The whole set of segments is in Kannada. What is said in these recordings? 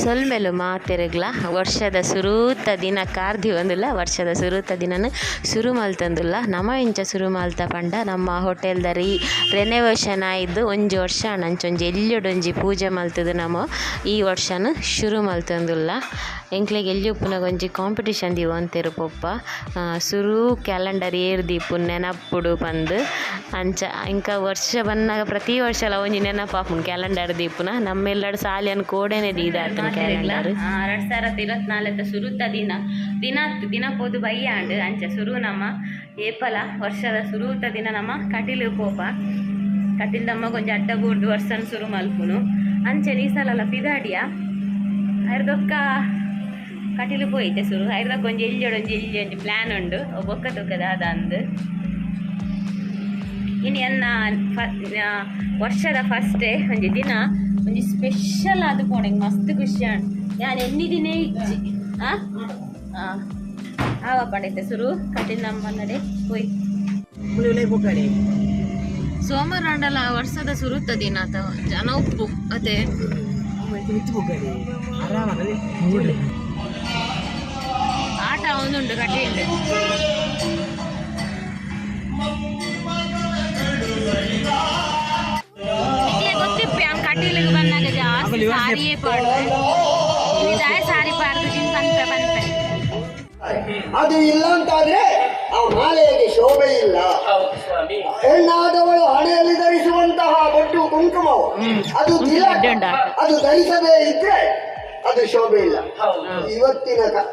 ಸೊಲ್ಮೆಲು ಮಾತೆರೆಗ್ಲ ವರ್ಷದ ಸುರೂತ ದಿನ ಕಾರ್ದಿ ಒಂದಿಲ್ಲ ವರ್ಷದ ಸುರೂತ ದಿನನ ಶುರು ಮಲ್ತಂದುಲ್ಲ ನಮ ಇಂಚ ಸುರು ಮಲ್ತ ಪಂಡ ನಮ್ಮ ಹೋಟೆಲ್ದ ರೀ ರೆನೋವೇಷನ್ ಆಯ್ದು ಒಂಜಿ ವರ್ಷ ನಂಚೊಂಜಿ ಎಲ್ಯೊಡೊಂಜಿ ಪೂಜೆ ಮಲ್ತದು ನಮ ಈ ವರ್ಷನ ಶುರು ಮಲ್ತಂದುಲ್ಲ ಎಂಕ್ಲೆಗ್ ಎಲ್ಲಿ ಉಪ್ಪುನಗ ಒಂಜಿ ಕಾಂಪಿಟಿಷನ್ ದಿವಂತೆರ್ ಪೊಪ್ಪ. ಆ, ಸುರು ಕ್ಯಾಲೆಂಡರ್ ಏರ್ ದೀಪು ನೆನಪುಡು ಪಂದ್. ಅಂಚ ಇಂಕ ವರ್ಷ ಬಂದಾಗ ಪ್ರತಿ ವರ್ಷಲ ಒಂಜಿ ನೆನಪಾಪುಂಡು ಕ್ಯಾಲೆಂಡರ್ ದೀಪುನ. ನಮ್ಮೆಲ್ಲಡ್ ಸಾಲಿಯನ್ ಕೋಡೆನೆ ದೀದಾತನ ಕ್ಯಾಲೆಂಡರ್ ಎರಡ್ ಸಾವಿರದ ಇಪ್ಪತ್ನಾಲ್ಕು ಸುರುತ ದಿನ. ದಿನ ದಿನ ಪೋದು ಬಯ್ಯಾಂಡ್ ಅಂಚ. ಸುರು ನಮ್ಮ ಏಪಲ ವರ್ಷದ ಸುರುತ ದಿನ ನಮ್ಮ ಕಟೀಲು ಕೋಪ. ಕಟಿಲ್ ನಮ್ಮ ಕೊಂಚ ಅಡ್ಡ ಬೂರ್ದು ವರ್ಷನ್ ಶುರು ಮಲ್ಪುನು. ಅಂಚೆ ಈ ಸಲ ಪಿದಾಡಿಯ. ಅರ್ದೊಕ್ಕ ಕಟಿಲು ಪೋಯ್ತೆ ಸುರು. ಐರ್ದಕ್ಕ ಒಂಜಿ ಎಲ್ಜೋಡು ಒಂಜಿ ಎಲ್ಜಿ ಒಂಜಿ ಪ್ಲಾನ್ ಉಂಡು. ಒಬ್ಬೊಕ್ಕ ತೊಕ್ಕದ ಅದ ಅಂದ್. ಇನ್ನು ಎನ್ನ ವರ್ಷದ ಫಸ್ಟ್ ಡೇ ಒಂಜಿ ದಿನ ಒಂಜಿ ಸ್ಪೆಷಲ್ ಆದ್ ಪೋಣೆಗ್ ಮಸ್ತ್ ಖುಷಿ ನಾನು ದಿನ ಇಜ್ಜಿ ಆ ಆ. ಆವ ಪಂಡೈತೆ ಸುರು ಕಟಿಲ್ ನಮ್ಮ ನಡೆ ಹೋಯ್ ಸೋಮವಾರ ಅಂಡಲ ವರ್ಷದ ಸುರುತ್ತ ದಿನ ಅಥವಾ ಜನ ಉಪ್ಪು ಅದೇ ಆಟ ಒಂದುಂಟು ಇಟ್ಲೆ ಕಟೀಲಿಗೆ ಬಂದಾಗ ಜಾಸ್ತಿ ಸಾರಿಯೇ ಸಾರಿ ಪಾಡ್ದು ತಿನ್ ಪಂಪೆ ಪಂಪೆ ಅದು ಇಲ್ಲ ಅಂತಾದ್ರೆ ಆ ಮಾಲೆಯಲ್ಲಿ ಶೋಭೆ ಇಲ್ಲ. ಹೆಣ್ಣಾದವಳು ಹಣೆಯಲ್ಲಿ ಧರಿಸುವಂತಹ ಬೊಟ್ಟು ಕುಂಕುಮವು. ಅದು ಅದು ಧರಿಸದೇ ಇದ್ರೆ ಅದು ಶೋಭೆ ಇಲ್ಲ. ಇವತ್ತಿನ ಕ-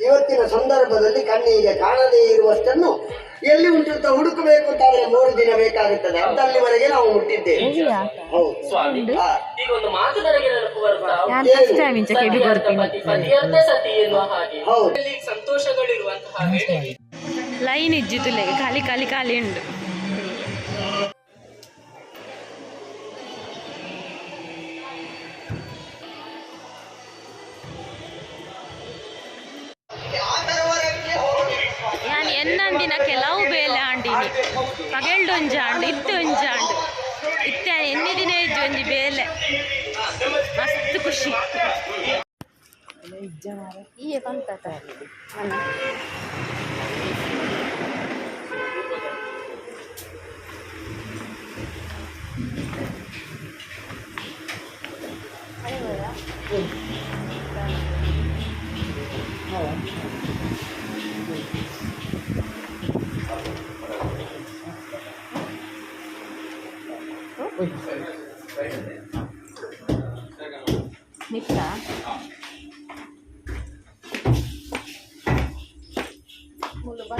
ಇವತ್ತಿನ ಸಂದರ್ಭದಲ್ಲಿ ಕಣ್ಣಿಗೆ ಕಾಣದೇ ಇರುವಷ್ಟನ್ನು ಎಲ್ಲಿ ಉಂಟು ಅಂತ ಹುಡುಕಬೇಕು ಅಂತಾದ್ರೆ ಮೂರು ದಿನ ಬೇಕಾಗುತ್ತದೆ. ಅಂತಲ್ಲಿವರೆಗೆ ನಾವು ಮುಟ್ಟಿದ್ದೇವೆ. ಹೌದು. ಸ್ವಾಮಿ ಈಗ ಒಂದು ಮಾತು ನನಗೆ ನೆನಪು ಬರ್ತಾ ಹೌದು. ಇಲ್ಲಿ ಸಂತೋಷಗಳಿರುವಂತಹ ಲೈನ್ ಇಜ್ಜಿತು ಖಾಲಿ ಖಾಲಿ ಖಾಲಿ ಉಂಡು ಎನ್ನಂಡಿನ ಕೆಲವು ಬೇಲೆ ಆಂಡಿನಿ ಮಗಳ್ದೊಂಜಿ ಇತ್ತು ಒಂಜಿ ಇತ್ತ ಎನ್ನಿ ದಿನ ಇಜ್ಜು ಒಂಜಿ ಬೇಲೆ ಮಸ್ತ್ ಖುಷಿ. ಮುಲು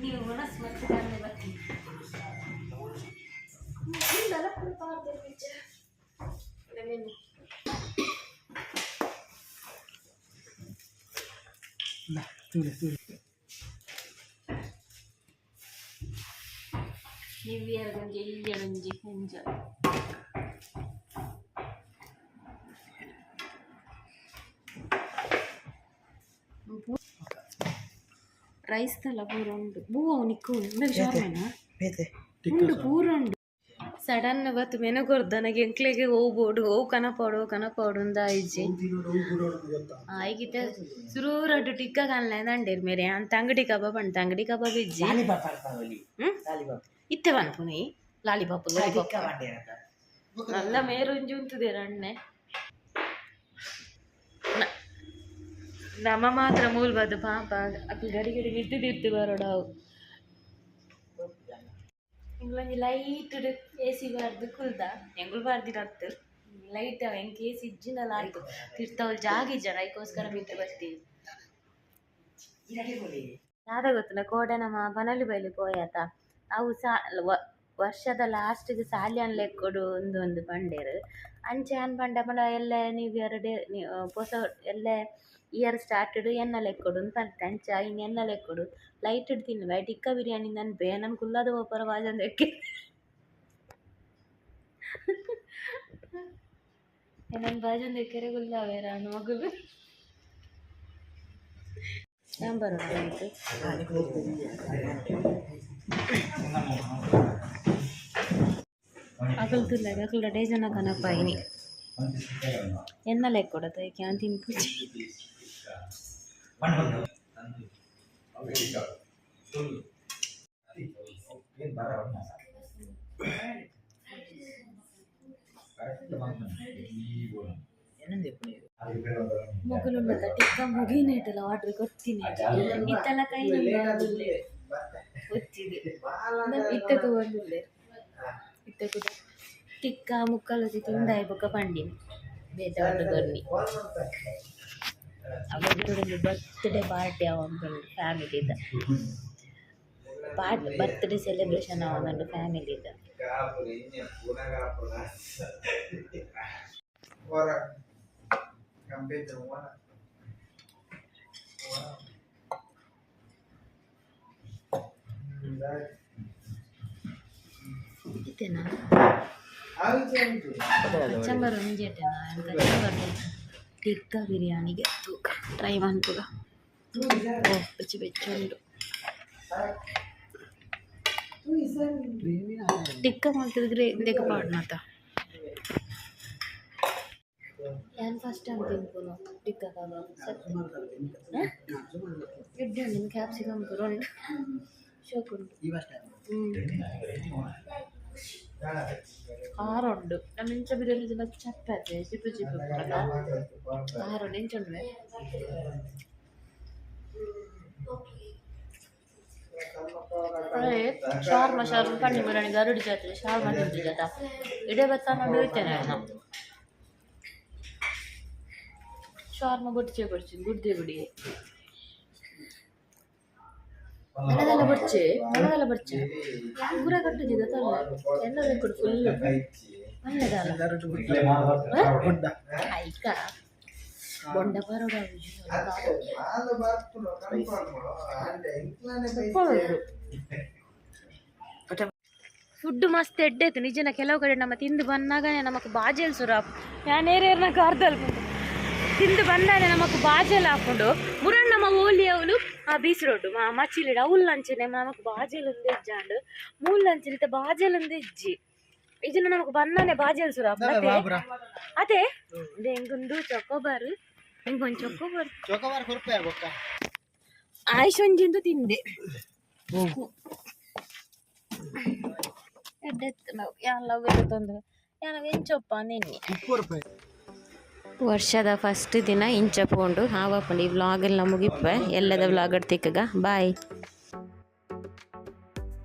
ನೀವು ಮನಸ್ಸು ಮತ್ತೆ ತಂದೆ ಬರ್ತೀನಿ ಇಲ್ಲಲ್ಲ ಪಾರ್ದೆ ಪಿಚ್ಚ ಮೆನು ನಿವ್ಯರ್ಗೊಂಜಿ ಇಲ್ಯಡೊಂಜಿ ಹೆಂಜ క్రైస్తల పూర ఉండు బువ్వ నిక్కు ಉಂಡು ಪೂರ ಉಂಡು ಸಡನ್ ಬತ್ ಮೆನಗೊರ್ದ ನನಗೆ ಎಂಕ್ಲೆಗೆ ಹೋಗ್ಬೋಡು ಹೋಗ್ ಕನಪಾಡು ಕನಪಾಡು ಅಂದ ಅಜ್ಜಿ ಆಯ್ಕಿತ ಸುರೂರಡ್ಡು ಟಿಕ್ಕ ಕಾಲ್ನ ದಂಡೇರ್ ಮೇರೆ. ಅಂತ ಅಂಗಡಿ ಕಬಾಬ್ ಅಂತ ಅಂಗಡಿ ಕಬಾಬ್ ಇಜ್ಜಿ. ಇತ್ತೆ ಬಂದ್ಪುನಿ ಲಾಲಿಪಾಪ್ ಲಾಲಿಪಾಪ್. ನಲ್ಲ ಮೇರು ಉಂಜಿ ರಣ್ಣೆ ನಮ ಮಾತ್ರ ಮೂಲ್ಬಾರ್ದು ಪಾಪ. ಅಕ್ಲು ಗಡಿ ಗಡಿ ನಿದ್ದು ತಿರ್ತು ಬರೋಡಾವು ಎಂಗ್ಲೊಂಜಿ ಲೈಟ್ ಎ ಸಿ ಬಾರ್ದು ಕುಲ್ದ. ಎಂಗುಲ್ ಬಾರ್ದಿರತ್ತು ಲೈಟ್ ಅವ ಎಂಕ್ ಎ ಸಿ ಇಜ್ಜಿನಲ್ಲ ಆಯ್ತು. ಜನ ಜಾಗ ಇಜ್ಜನ ಅದಕ್ಕೋಸ್ಕರ ಮಿತ್ತು ಬರ್ತೀವಿ ಯಾದ ಗೊತ್ತುಂಡ ಕೋಡೆ ನಮ್ಮ ಬನಲಿ ಬೈಲಿ ಪೋಯಾತ ಅವು ಸಾ ವರ್ಷದ ಲಾಸ್ಟ್ಗೆ ಸಾಲಿಯನ್ ಲೆಕ್ಕೊಡು ಒಂದು ಒಂದು ಪಂಡೇರು ಅಂಚೆ ಅನ್ ಪಂಡ ಪಂಡ ಎಲ್ಲ ನ್ಯೂ ಇಯರ್ ಡೇ ಹೊಸ ಎಲ್ಲ ಇಯರ್ ಸ್ಟಾರ್ಟೆಡ್ ಎನ್ನ ಲೆಕ್ಕೊಡು ಅಂತ ಪಂಡ ಅಂಚ ಇನ್ನು ಎನ್ನ ಲೆಕ್ಕೊಡು ಲೈಟ್ ಇಡ್ ತಿನ್ನುವ ಟಿಕ್ಕ ಬಿರಿಯಾನಿ ನನ್ನ ಬೇ ನನ್ನ ಕುಲ್ಲದ ಒಪ್ಪರ ವಾಜಂದಕ್ಕೆ ನನ್ನ ಬಾಜಂದಕ್ಕೆ ಕುಲ್ಲವೇರ ಮಗುಲು ನಂಬರ್ ಉಂಟು ಅಕಲ್ತಿಲ್ಲ ಅಕಲ್ದ ಡೇಜನ ಕನಪ್ಪ ಇನಿ. ಎನ್ನ ಲೆಕ್ಕ ಕೊಡತ್ತ ಕ್ಯಾಂಟೀನ್ ಪೂಜೆ. ಮೊಗಲುಂಡದ ಟಿಕ್ಕ ಮುಗಿನೇಟಲ್ಲ ಆರ್ಡ್ರ್ ಗೊತ್ತಿನಿ ಇತ್ತಲ ಕೈ තෙකුට ටික්කා මුක්කල සිතුන් ඩයිබොක පණ්ඩින්. බේතවට කරනි අවුරුදු බර්ත්ඩේ පාර්ටි අවන්කල් ෆැමිලිද පාට් බර්ත්ඩේ සෙලිබ්‍රේෂන් අවන්කල් ෆැමිලිද වර කම්බේ දුවා Wow. ಇತ್ತೇನಾ ಕಚಂಬರ್ ಒಂಜೇಟೇನಾ ಕಚಂಬರ್ ಟಿಕ್ಕ ಬಿರಿಯಾನಿಗೆ ತೂಕ ಟ್ರೈ ಮಾಡ್ತುಗ ಓ ಬೆಚ್ಚ ಬೆಚ್ಚ ಉಂಟು ಟಿಕ್ಕ ಮಾಡ್ತಿದ್ರೆ ಇಂದಕ್ಕೆ ಪಾಡ್ನಾತ ഞാൻ ഫസ്റ്റ് ടൈം തിന്നുന്നു ടിക്ക കബാബ് ഇഡ്ഡുണ്ട് ക്യാപ്സിക്കം ഉണ്ട് ഷോക്കുണ്ട് కారండు నిమిషం బిర్యానీ తిన్న చప్పతి చిప్పు చిప్పు కారు నిమిషం ಶಾರ್ ಮಶಾರು ಕಣ್ಣಿ ಮುರಣಿ ಗರುಡಿ ಜಾತ್ರೆ ಶಾರ್ ಮನೆ ಉಂಟಿದ್ದ ಇಡೇ ಭತ್ತ ನಾನು ಇರ್ತೇನೆ ನಾನು ಶಾರ್ಮ ಬಡ್ಚೆ ಬಡ್ಚಿ ಗುಡ್ದೆ ಗುಡಿ ಬರ್ಚೆ ಬರ್ಚೆ. ತಲ್ಲ ಫುಲ್ ಬೊಂಡ ಬರೋಡ ಫುಡ್ ಮಸ್ತ್ ಎಡ್ಡೈತು ನಿಜನ ಕೆಲವು ಕಡೆ ನಮ್ಮ ತಿಂದು ಬಂದಾಗನೇ ನಮಕ್ ಬಾಜೆಲ್ ಸುರ ಯಾನೇರೇರ್ನ ಕಾರ್ದಲ್ಲಿ ತಿಂದು ಬಂದಾನೆ ನಮಕ್ ಬಾಜೆಲ್ ಹಾಕೊಂಡು ಮುರಣ್ಣ ನಮ್ಮ ಓಲಿ ಅವಳು ಆ ಬೀಸ್ ರೋಡ್ ಮಾ ಮಚ್ಚಿಲಿಡ ಅವ್ಲು ಅಂಚನೆ ನಮಕ್ ಬಾಜೆಲ್ ಒಂದು ಇಜ್ಜಾಂಡು ಮೂಲ್ ಅಂಚಲಿತ ಬಾಜೆಲ್ ಒಂದು ಇಜ್ಜಿ ಇದನ್ನ ನಮಕ್ ಬಂದಾನೆ ಬಾಜೆಲ್ ಸುರ ಅದೇ ಎಂಗೊಂದು ಚೊಕೋಬಾರ್ ಎಂಗೊಂದು ಚೊಕೋಬಾರ್ ಚೌಕವಾರ ಕೊರಪೆ ಗೊತ್ತ ಆಯ್ಸೊಂಜಿಂದು ತಿಂದೆ ಎಡ್ಡೆತ್ತು ನಾವು ಎಲ್ಲ ತೊಂದರೆ ನಾನು ಎಂಚಪ್ಪ ನೆನ್ನೆ ವರ್ಷದ ಫಸ್ಟ್ ದಿನ ಇಂಚ ಪೋಂಡು. ಹಾವಪ್ಪಂಡು ಈ ವ್ಲಾಗೆಲ್ಲ ಎಲ್ಲದ ವ್ಲಾಗ್ ತಿಕ್ಕಗ ಬಾಯ್